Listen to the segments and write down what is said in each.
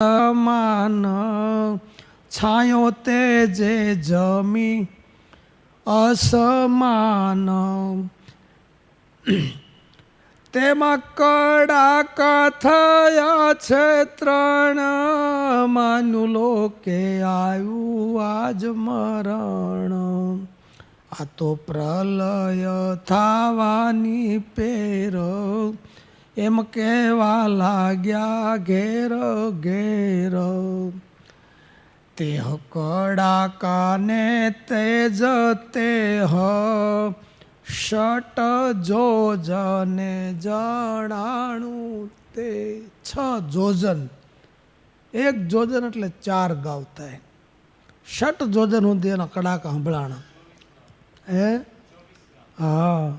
માન છાયો તે જે જમી અસમાન. તેમાં કડા થયા છે ત્રણ. માનું લોકે આવ્યું આજ મરણ. આ તો પ્રલય થાવાની પેર. એમ કહેવા લાગ્યા, ઘેર ઘેર તે કડા કાને તેજ તે હ જો જોજને જણાણું તે છ જોજન. એક જોજન એટલે ચાર ગાવ થાય ષટ જોજન સુધી એના કડાકા સંભળાણા. હે? હા.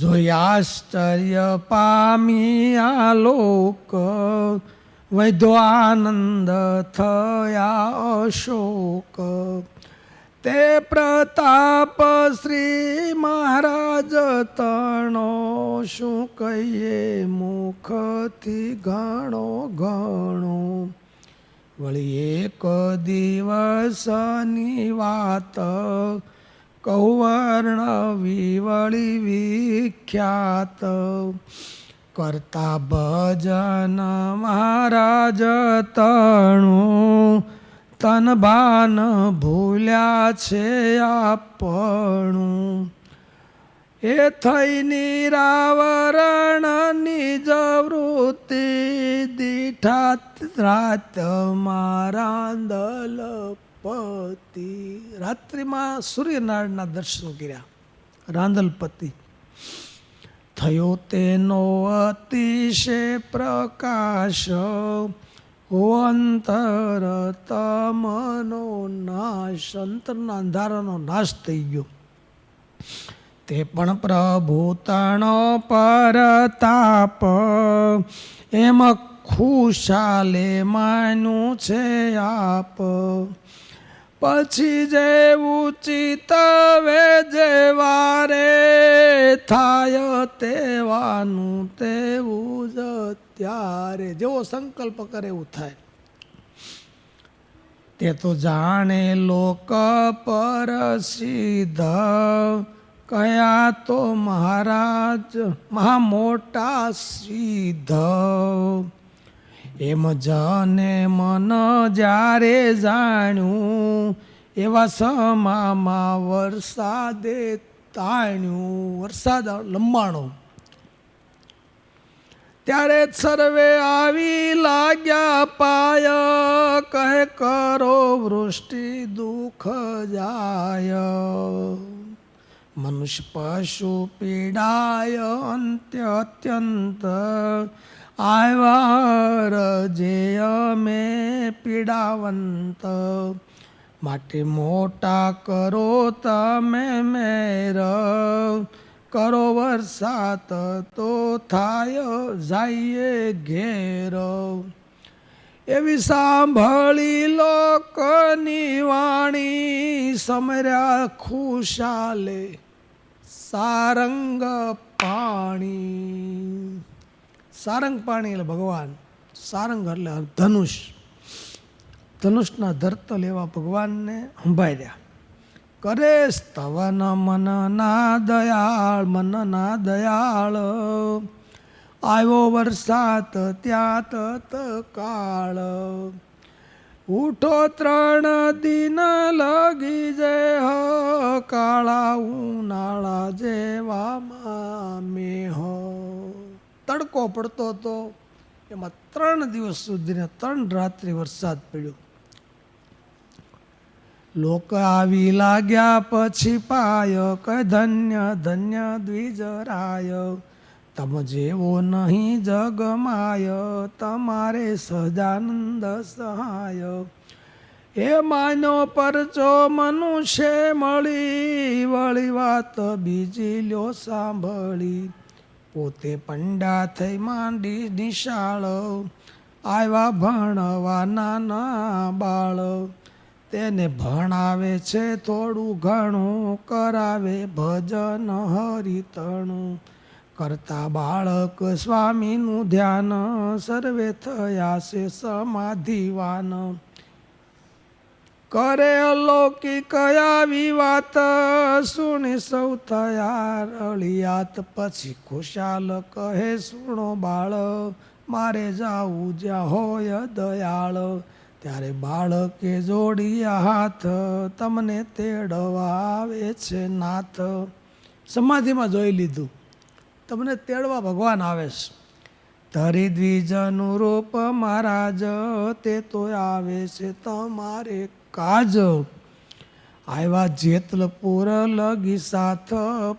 જોઈ આશ્ચર્ય પામી આ લોક વૈધો આનંદ થયા અશોક. તે પ્રતાપ શ્રી મહારાજ તણો શું કહીએ? મુખથી ઘણો ઘણો. વળી એક દિવસની વાત કૌવર્ણ વિવળી વિખ્યાત. કરતા ભજન મહારાજ તણું તન ભાન ભૂલ્યા છે આપણું. એ થઈ નિરાવરણ નિજ વૃત્તિ દીઠા રાત મારાંદલ પતિ રાત્રિમાં સૂર્યનારાયણના દર્શન કર્યા રાંદલપતિ થયો તેનો અતિશય પ્રકાશ અંતર તમનો નાશ અંતરના અંધારાનો નાશ થઈ ગયો તે પણ પ્રભુ પર પરતાપ એમ ખુશાલે માનું છે આપ પછી જેવું ચિતવે જેવારે થાય તેવાનું તેવું જ ત્યારે જેવો સંકલ્પ કરે એવું થાય. તે તો જાણે લોક પર સિદ્ધ, કયા તો મહારાજ મહા મોટા સિદ્ધ. એમ જને મન જ્યારે જાણ્યું, એવા સમામાં વરસાદે તાણ્યું, વરસાદ લંબાણો. ત્યારે સર્વે આવી લાગ્યા પાય, કહે કરો વૃષ્ટિ દુઃખ જાય. મનુષ્ય પશુ પીડાય અંત્ય અત્યંત આવ્યા જે અમે પીડાવંત માટે મોટા કરો તમે મેર કરો વરસાદ તો થાય જઈએ ઘેર એવી સાંભળી લોકની વાણી સમર્યા ખુશાલે સારંગ પાણી સારંગ પાણી એટલે ભગવાન સારંગ એટલે ધનુષ ધનુષના ધરત લેવા ભગવાનને સંભાળ્યા કરે સ્તવન મનના દયાળ મનના દયાળ આવ્યો વરસાદ ત્યાં તત કાળ ઉઠો ત્રણ દિન લગી જે હ કાળા ઉનાળા જેવામાં મેહ તડકો પડતો હતો, એમાં ત્રણ દિવસ સુધીને ત્રણ રાત્રિ વરસાદ પડ્યો. લોક આવી લાગ્યા પછી પાય કે ધન્ય ધન્ય દ્વિજરાય, તમ જેવો નહીં જગમાય, તમારે સજાનંદ સહાય. એ માનો પરચો મનુષ્ય મળી, વળી વાત બીજી લ્યો સાંભળી. પોતે પંડા થઈ માંડી નિશાળ. આવ્યા ભણવા નાના બાળ. તેને ભણાવે છે થોડું ઘણું, કરાવે ભજન હરિતણું. કરતા બાળક સ્વામીનું ધ્યાન સર્વે થયા છે સમાધિવાન. કરે અલૌકિક આવી વાત. સુણી સૌ થયા રળિયાત પછી ખુશાલ કહે, સુણો બાળ, મારે જાવું જ્યાં હોય દયાળ. ત્યારે બાળકે જોડ્યા હાથ, તમને તેડવા આવે છે નાથ. સમાધિમાં જોઈ લીધું. તમને તેડવા ભગવાન આવે છે. ધરી દ્વિજનું રૂપ મહારાજ, તે તો આવે છે તમારે કાજ આવ્યા જેતલપુર લગી સાથ,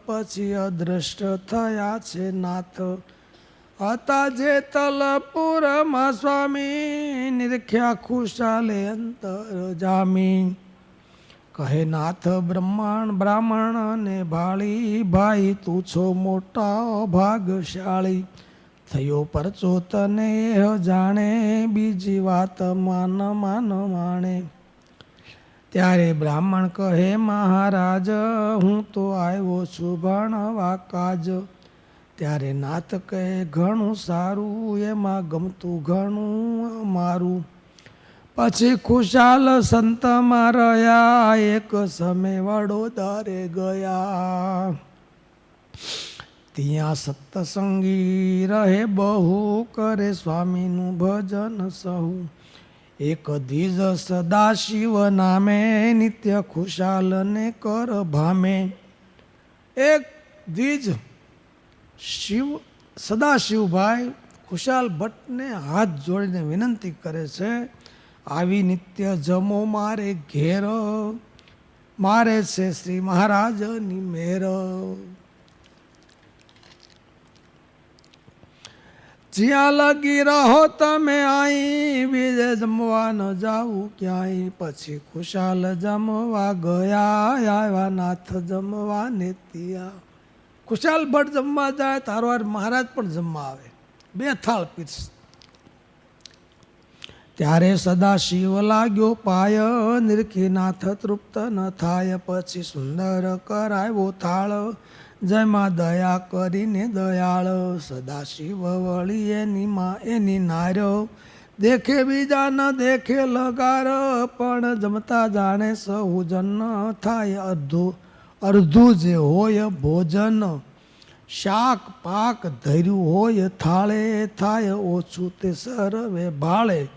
પછી અદ્રષ્ટ થયા છે નાથ. હતા જેતલપુરમાં સ્વામી, નિરખ્યા ખુશાલે અંતર જામી. કહે નાથ, બ્રહ્માંડ બ્રાહ્મણ ને ભાળી, ભાઈ, તું છો મોટા ભાગશાળી. થયો પરચો તને જાણે, બીજી વાત માન માન માણે. ત્યારે બ્રાહ્મણ કહે, મહારાજ, હું તો આવ્યો છું ભણવા કાજ ત્યારે નાથ કહે, ઘણું સારું, એમાં ગમતું ઘણું મારું. પછી ખુશાલ સંતમાં રહ્યા, એક સમય વડોદરે ગયા. ત્યાં સત્સંગી રહે, બહુ કરે સ્વામીનું ભજન સહુ. એક દ્વિજ સદાશિવ નામે, નિત્ય ખુશાલ ને કર ભામે. એક દ્વિજ શિવ સદાશિવભાઈ ખુશાલ ભટ્ટને હાથ જોડીને વિનંતી કરે છે, આવી નિત્ય જમો મારે ઘેર, મારે છે શ્રી મહારાજની મેર. જ્યાં લગી રહો તમે અહીં બીજે જમવા ન જાવું ક્યાંય. પછી ખુશાલ જમવા ગયા, આવ્યા નાથ જમવા ને ત્યાં. ખુશાલ ભટ્ટ જમવા જાય તારવાર મહારાજ પણ જમવા આવે. બે થાળ પીરસ. ત્યારે સદા શિવ લાગ્યો પાય, નિરખીનાથ તૃપ્ત ન થાય. પછી સુંદર કરાવ્યો થાળ. જેમાં દયા કરીને દયાળ સદાશિવ વળી એની માં એની નાર્યો દેખે બીજા ન દેખે લગાર, પણ જમતા જાણે સહુ જન થાય અડધું અડધું જે હોય ભોજન, શાક પાક ધર્યું હોય થાળે થાય ઓછું તે સરવે ભાળે.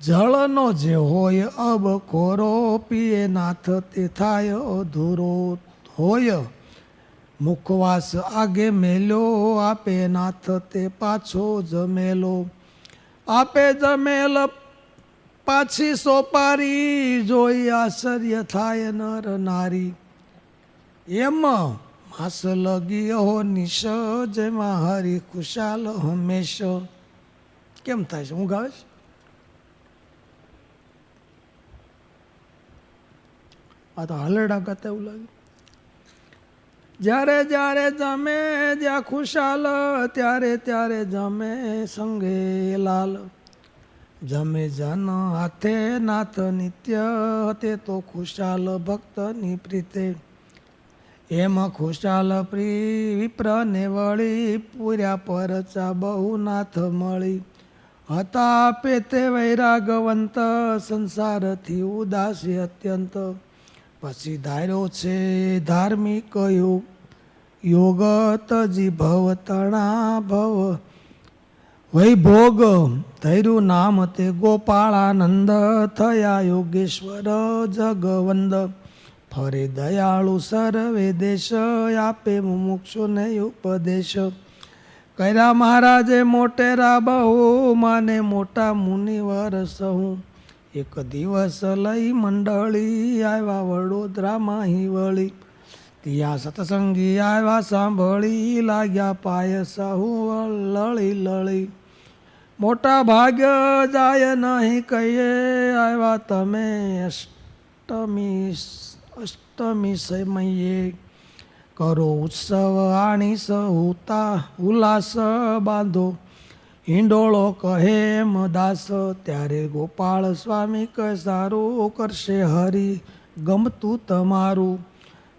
જળનો જે હોય અબ ખોરો, પીએ નાથ તે થાય અધૂરો. હોય. મુખવાસ આગે મેલો, આપે નાથ તે પાછો જમેલો. આપે જમેલ, પાછી સોપારી જોઈ આશ્ચર્ય થાય નર નારી. એમ માસ લગી અહો નિશ, જેમાં હરી ખુશાલ હંમેશ. કેમ થાય છે? હું ગાવે આ તો હલડા કરતા એવું લાગે. જ્યારે જ્યારે જમે, જ્યાં ખુશાલ, ત્યારે ત્યારે જમે સંગે લાલ. જમે જન હાથે નાથ નિત્ય હતે તો ખુશાલ ભક્તની પ્રીતે. એમાં ખુશાલ પ્રી વિપ્રને વળી પૂર્યા પરચા બહુ નાથ મળી. હતા પેતે વૈરાગવંત, સંસારથી ઉદાસી અત્યંત. પછી ધાર્યો છે ધાર્મિક યોગ. યોગ તજી ભવ તણા ભવ વૈભોગ ધૈર્યું નામ તે ગોપાળાનંદ થયા યોગેશ્વર જગવંદ. ફરે દયાળુ સર્વે દેશ આપે મુમુક્ષુને ઉપદેશ. કર્યા મહારાજે મોટેરા બહુ, માને મોટા મુનિવર સહુ. એક દિવસ લઈ મંડળી આવ્યા વડોદરામાં હિ વળી ત્યાં સત્સંગી આવ્યા સાંભળી લાગ્યા પાય સાહુ લળી લળી મોટા ભાગ્ય જાય નહીં કહીએ આવ્યા તમે અષ્ટમી અષ્ટમી સમયે કરો ઉત્સવ આણી સહુતા ઉલ્લાસ બાંધો હિંડોળો કહે દાસ ત્યારે ગોપાળ સ્વામી કહે, સારું કરશે હરી, ગમતું તમારું.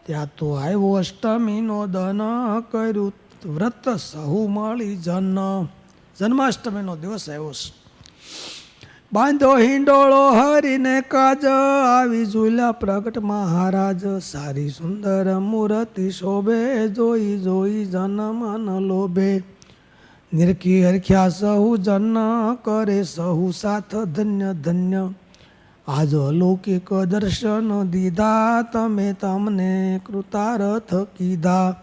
ત્યાં તો આવ્યો અષ્ટમીનો દન કર્યું, વ્રત સહુ મળી જન. જન્માષ્ટમીનો દિવસ આવ્યો બાંધો હિંડોળો હરીને કાજ, આવી ઝૂલ્યા પ્રગટ મહારાજ. સારી સુંદર મૂર્તિ શોભે, જોઈ જોઈ જન મન લોભે. નિરખી હરખ્યા સહુ જન કરે સહુ સાથ ધન્ય ધન્ય. આજ અલૌકિક દર્શન દીધા તમે તમને કૃતારથ કીધા.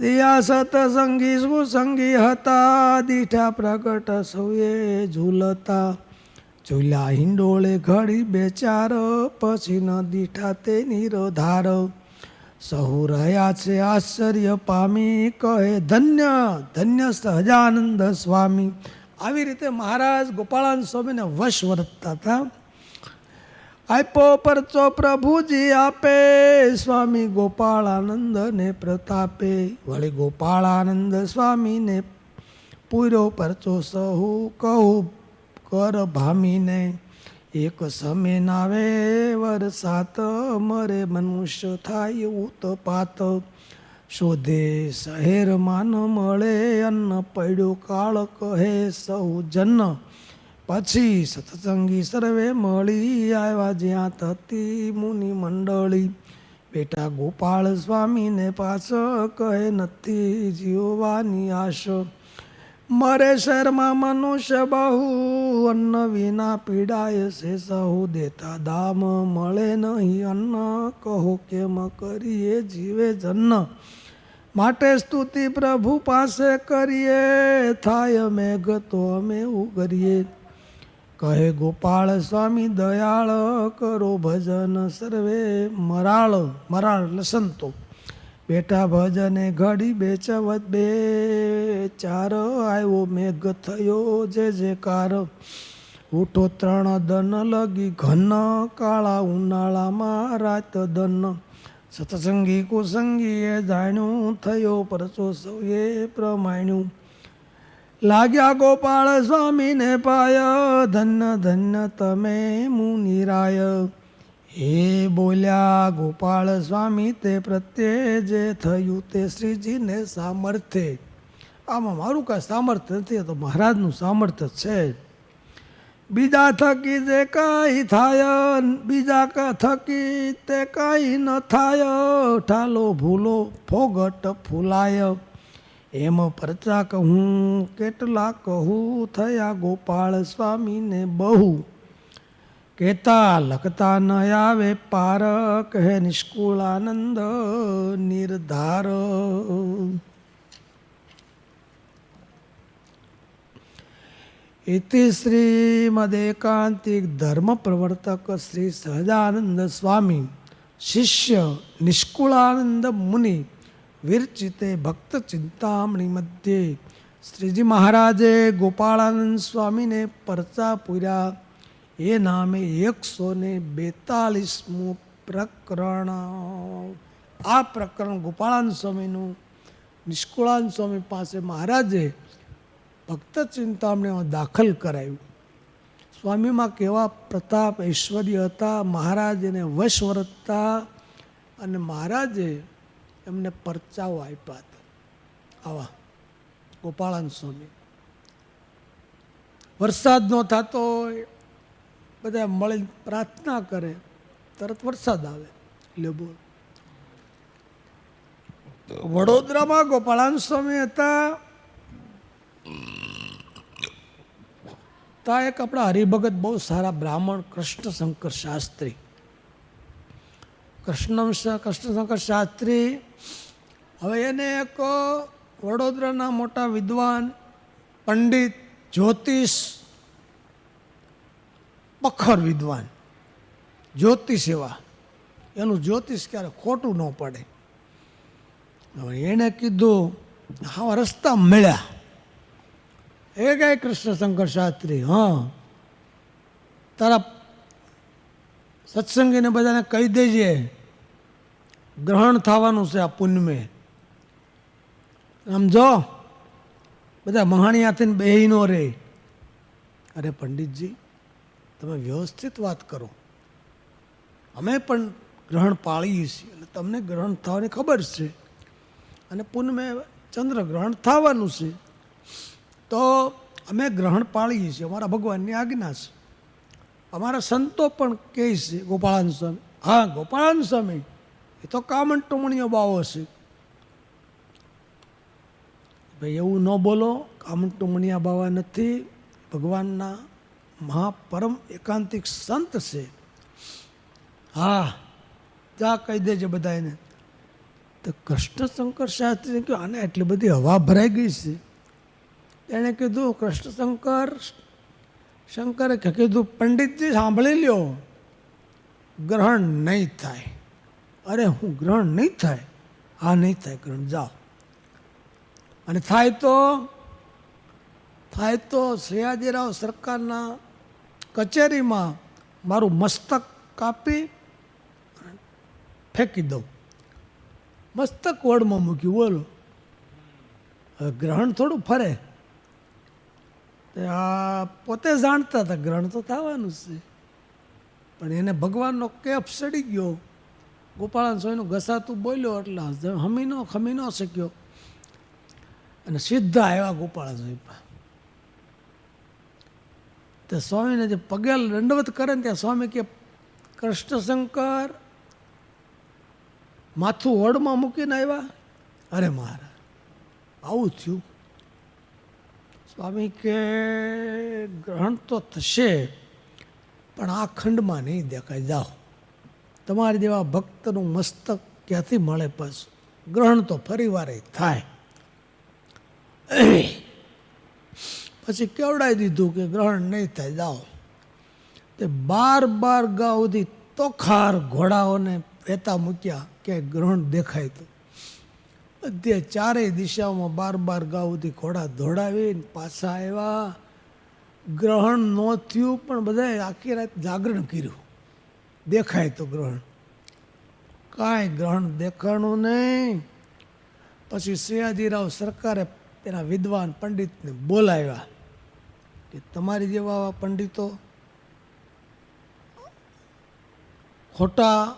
દિયા સતસંગી સુસંગી હતા, દીઠા પ્રગટ સૌએ ઝૂલતા. ઝૂલ્યા હિંડોળે ઘડી બેચાર પછી ન દીઠા તે નિરધાર. સહુ રહ્યા છે આશ્ચર્ય પામી, કહે, ધન્ય ધન્ય સહજાનંદ સ્વામી. આવી રીતે મહારાજ ગોપાળાન સ્વામીને વશ વર્તતા હતા. આપ્યો પરચો પ્રભુજી આપે, સ્વામી ગોપાળાનંદને પ્રતાપે. વળી ગોપાળાનંદ સ્વામીને પૂર્યો પરચો સહુ કહું, કર ભામીને. એક સમય નાવે, વરસાત મરે, મનુષ્ય થાય ઉતપાત. શોધે શહેર માન મળે, અન્ન પડ્યો કાળ કહે સૌ જન. પછી સત્સંગી સર્વે મળી આવ્યા જ્યાં થતી મુનિ મંડળી. બેટા ગોપાળ સ્વામીને પાછ કહે, નથી જીવવાની આશ. મરે શહેરમાં મનુષ્ય બહુ અન્ન વિના પીડાય છે. સહુ દેતા દામ મળે નહીં. અન્ન કહો કેમ કરીએ જીવે જન્ન? માટે સ્તુતિ પ્રભુ પાસે કરીએ. થાય મેઘ તો અમે ઉગરીએ. કહે ગોપાળ સ્વામી, દયાળ કરો ભજન સર્વે. મરાળ મરાળ સંતો બેટા ભજને ઘડી બેચવત બે. ચાર આવ્યો મેઘ થયો જે જે કાર. ઉઠો ત્રણ દન લગી ઘન, કાળા ઉનાળામાં રાત દન સત્સંગી કુસંગીએ જાણ્યું, થયો પરચો સૌએ પ્રમાણ્યું. લાગ્યા ગોપાળ સ્વામીને પાય ધન્ય ધન્ય તમે મુનિરાય. હે બોલ્યા ગોપાળ સ્વામી, તે પ્રત્યે જે થયું તે શ્રીજીને સામર્થ્ય. આમાં મારું કાંઈ સામર્થ્ય નથી તો મહારાજનું સામર્થ્ય છે બીજા થકી જે કાંઈ થાય, બીજા થકી તે કાંઈ ન થાય, ઠાલો, ભૂલો, ફોગટ ફૂલાય. એમ પરચા કહું, કેટલા કહું થયા ગોપાળ સ્વામીને બહુ. કહેતા લખતા ન આવે પાર કહે નિષ્કુળાનંદ નિર્ધાર. ઇતિ શ્રીમદેકાંતિક ધર્મ પ્રવર્તક શ્રી સહજાનંદ સ્વામી, શિષ્ય નિષ્કુળાનંદ મુનિ, વિરચિતે ભક્ત ચિંતામણી મધ્યે શ્રીજી મહારાજે એ નામે એકસો ને બેતાલીસમું પ્રકરણ. આ પ્રકરણ ગોપાળાન સ્વામીનું, નિષ્કુળાન સ્વામી પાસે મહારાજે ભક્ત ચિંતામણીમાં દાખલ કરાયું. સ્વામીમાં કેવા પ્રતાપ, ઐશ્વર્ય હતા, મહારાજ એને વશ વર્તતા અને મહારાજે એમને પરચાઓ આપ્યા હતા. આવા, ગોપાળાન સ્વામી. વરસાદ નો થતો હોય બધા મળી પ્રાર્થના કરે, તરત વરસાદ આવે. એટલે બોલ. વડોદરામાં ગોપાળાન સ્વામી હતા. ત્યાં એક આપણા હરિભગત બહુ સારા બ્રાહ્મણ કૃષ્ણશંકર શાસ્ત્રી. કૃષ્ણ કૃષ્ણશંકર શાસ્ત્રી. હવે એને એક વડોદરાના મોટા વિદ્વાન પંડિત જ્યોતિષ પખર વિદ્વાન. જ્યોતિષ એવા. એનું જ્યોતિષ ક્યારે ખોટું ન પડે. હવે એણે કીધું હા રસ્તા મળ્યા. એ કઈ કૃષ્ણશંકર શાસ્ત્રી, હા. તારા સત્સંગીને બધાને કહી દેજે. ગ્રહણ થવાનું છે આ પુણ્યમે સમજો બધા મહાણિયાથી બેહી નો રે. અરે પંડિતજી તમે વ્યવસ્થિત વાત કરો. અમે પણ ગ્રહણ પાળીએ છીએ એટલે તમને ગ્રહણ થવાની ખબર છે. અને પૂનમે ચંદ્રગ્રહણ થવાનું છે. તો અમે ગ્રહણ પાળીએ છીએ. અમારા ભગવાનની આજ્ઞા છે. અમારા સંતો પણ કહે છે, ગોપાળાન સ્વામી, હા, ગોપાળાન સ્વામી, એ તો કામણ ટુમણીઓ બાવો છે. ભાઈ, એવું ન બોલો કામણ ટુમણીયા બાવા નથી. ભગવાનના મહાપરમ એકાંતિક સંત છે. હા, જા કહી દેજે બધા એને તો કૃષ્ણશંકર શાસ્ત્રીને કહ્યું, આને એટલી બધી હવા ભરાઈ ગઈ છે. એણે કીધું, કૃષ્ણશંકર, શંકરે કીધું, પંડિતજી, સાંભળી લ્યો. ગ્રહણ નહીં થાય. અરે, હું ગ્રહણ નહીં થાય? હા, નહીં થાય ગ્રહણ, જાઓ. અને થાય તો? થાય તો સયાજીરાવ સરકારના કચેરીમાં મારું મસ્તક કાપી ફેંકી દઉં. મસ્તક વડમાં મૂક્યું, બોલો. હવે ગ્રહણ થોડું ફરે. આ પોતે જાણતા હતા, ગ્રહણ તો થવાનું છે. પણ એને ભગવાનનો કેફ સડી ગયો. ગોપાળન સ્વામીનું ઘસાતું બોલ્યો એટલે હમી નો ખમી ન શક્યો. અને સીધા આવ્યા ગોપાળન સ્વામી. તે સ્વામીને જે પગે દંડવત કરે ને ત્યાં સ્વામી કે કૃષ્ણશંકર માથું હોડમાં મૂકીને આવ્યા. અરે મહારાજ, આવું થયું. સ્વામી કે ગ્રહણ તો થશે, પણ આ ખંડમાં નહીં દેખાય. જાઓ. તમારી જેવા ભક્તનું મસ્તક ક્યાંથી મળે પાછું? ગ્રહણ તો ફરી વારે થાય. પછી કેવડાવી દીધું કે ગ્રહણ નહીં થાય, જાઓ. તે બાર બાર ગા સુધી તોખાર ઘોડાઓને વહેતા મૂક્યા કે ગ્રહણ દેખાય તો. બધે ચારેય દિશાઓમાં બાર બાર ગા સુધી ઘોડા દોડાવીને પાછા આવ્યા. ગ્રહણ ન થયું, પણ બધાએ આખી રાત જાગરણ કર્યું. દેખાય તો ગ્રહણ. કાંઈ ગ્રહણ દેખાણું નહીં. પછી સયાજીરાવ સરકારે તેના વિદ્વાન પંડિતને બોલાવ્યા. કે તમારી જેવા પંડિતો ખોટા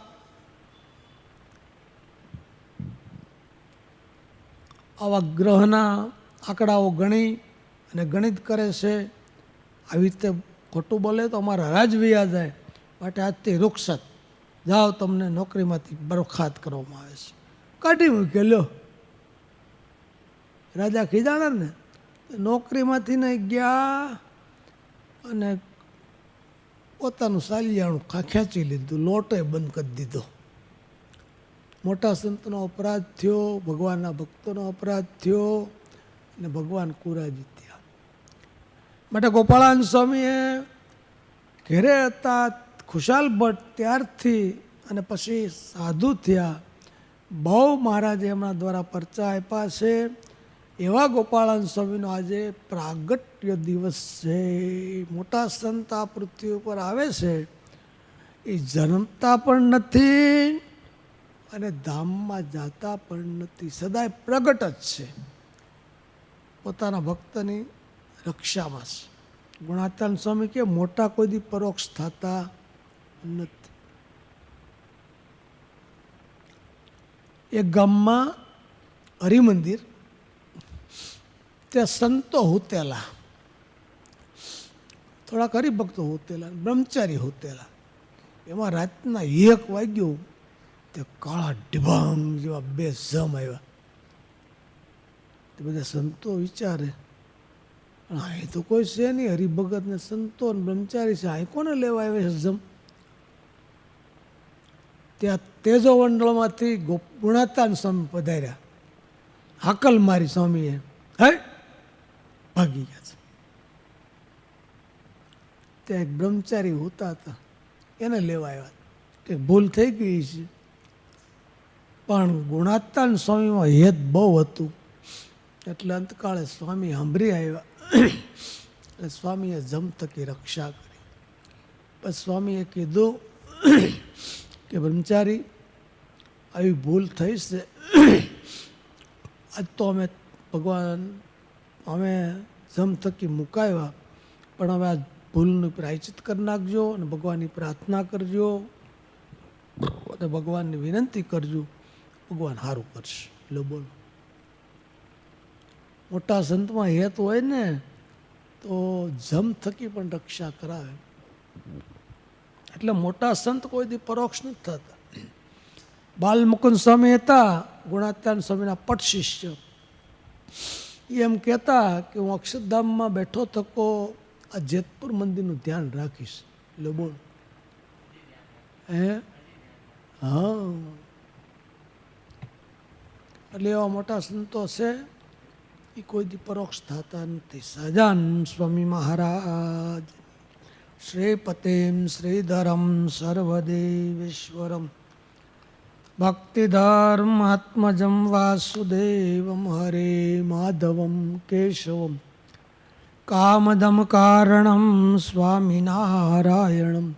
આવા ગ્રહના આંકડાઓ ગણી અને ગણિત કરે છે, આવી રીતે ખોટું બોલે તો અમારા રાજ વ્યા જાય. માટે આજથી રૂક્ષત જાઓ તમને નોકરીમાંથી બરખાત કરવામાં આવે છે. કાઢી મૂકે લ્યો. રાજા ખીજાણા ને, નોકરીમાંથી ને ગયા. અને પોતાનું સાલિયાણું ખેંચી લીધું, લોટે બંધ કરી દીધો. મોટા સંતનો અપરાધ થયો, ભગવાનના ભક્તોનો અપરાધ થયો અને ભગવાન કુરાજી થયા. માટે ગોપાળાન સ્વામીએ ઘેરે હતા, ખુશાલ ભટ્ટ ત્યારથી અને પછી સાધુ થયા. બહુ મહારાજે એમના દ્વારા પરચા આપ્યા છે. એવા ગોપાળાન સ્વામીનો આજે પ્રાગટ્ય દિવસ છે. મોટા સંત આ પૃથ્વી ઉપર આવે છે. એ જન્મતા પણ નથી અને ધામમાં જાતા પણ નથી. સદાય પ્રગટ જ છે. પોતાના ભક્તની રક્ષામાં છે. ગુણાતાન સ્વામી કે મોટા કોઈ પરોક્ષ થતા નથી. એક ગામમાં હરિમંદિર ત્યાં સંતો હોતેલા. થોડાક હરિભક્તો હોતેલા, બ્રહ્મચારી હોતેલા. એમાં રાતના એક વાગ્યું, તે કાળા ડિભાંગ જેવા બે જમ આવ્યા. તે બધા સંતો વિચારે હા એ તો કોઈ છે નહીં, હરિભગત ને સંતો ને બ્રહ્મચારી છે અહીં કોને લેવા આવે છે જમ ત્યાં તેજો મંડળમાંથી ગુણાતાન સ્વામી પધાર્યા. હાકલ મારી સ્વામીએ, હે ભાગી ગયા છે. ત્યાં એક બ્રહ્મચારી હોતા હતા. એને લેવા આવ્યા કે ભૂલ થઈ ગઈ છે. પણ ગુણાત્તાન સ્વામીમાં હેત બહુ હતું. એટલે અંતકાળે સ્વામી સાંભળી આવ્યા. એટલે સ્વામીએ જમ થકી રક્ષા કરી. પછી સ્વામીએ કીધું કે બ્રહ્મચારી, આવી ભૂલ થઈ છે. આજ તો અમે ભગવાન અમે જમ થકી મુકાવ્યા પણ હવે આ ભૂલનું પ્રાયચિત કરી નાખજો અને ભગવાનની પ્રાર્થના કરજો. અને ભગવાનની વિનંતી કરજો, ભગવાન સારું કરશે. લો બોલો. મોટા સંતમાં હેત હોય ને, તો જમ થકી પણ રક્ષા કરાવે. એટલે મોટા સંત કોઈ દી પરોક્ષ નથી થતા. બાલમુકુંદ સ્વામી હતા ગુણાત્યાન સ્વામીના પટ શિષ્ય. એમ કહેતા કે હું અક્ષરધામમાં બેઠો થકો આ જેતપુર મંદિરનું ધ્યાન રાખીશ. એટલે બોલ. હે? હા. એટલે એવા મોટા સંતો છે એ કોઈ દી પરોક્ષ થતા નથી. સજાન સ્વામી મહારાજ, શ્રીપતિમ શ્રીધરમ સર્વદેવેશ્વરમ. ભક્તિધર્માત્મજમ વાસુદેવમ હરે માધવમ કેશવમ કામદમ કારણમ સ્વામિનારાયણમ